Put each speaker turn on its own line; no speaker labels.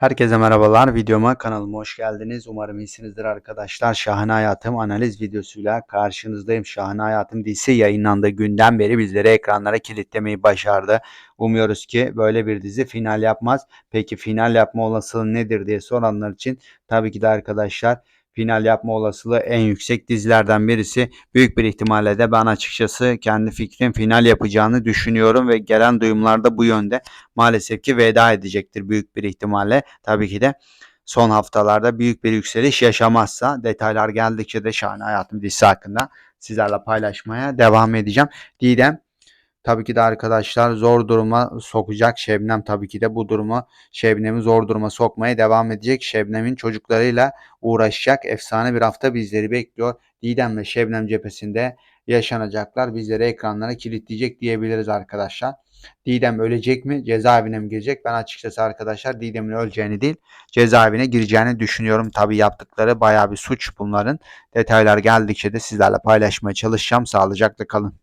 Herkese merhabalar. Videoma kanalıma hoş geldiniz. Umarım iyisinizdir arkadaşlar. Şahane Hayatım analiz videosuyla karşınızdayım. Şahane Hayatım dizisi yayınlandığı günden beri bizleri ekranlara kilitlemeyi başardı. Umuyoruz ki böyle bir dizi final yapmaz. Peki final yapma olasılığı nedir diye soranlar için tabii ki de arkadaşlar final yapma olasılığı en yüksek dizilerden birisi. Büyük bir ihtimalle de ben açıkçası kendi fikrim final yapacağını düşünüyorum ve gelen duyumlar da bu yönde maalesef ki veda edecektir büyük bir ihtimalle. Tabii ki de son haftalarda büyük bir yükseliş yaşamazsa detaylar geldikçe de Şahane Hayatım dizisi hakkında sizlerle paylaşmaya devam edeceğim. Didem tabii ki de arkadaşlar zor duruma sokacak. Şebnem tabii ki de bu durumu Şebnem'i zor duruma sokmaya devam edecek. Şebnem'in çocuklarıyla uğraşacak. Efsane bir hafta bizleri bekliyor. Didem ve Şebnem cephesinde yaşanacaklar bizleri ekranlara kilitleyecek diyebiliriz arkadaşlar. Didem ölecek mi? Cezaevine mi girecek? Ben açıkçası arkadaşlar Didem'in öleceğini değil cezaevine gireceğini düşünüyorum. Tabii yaptıkları bayağı bir suç bunların. Detaylar geldikçe de sizlerle paylaşmaya çalışacağım. Sağlıcakla kalın.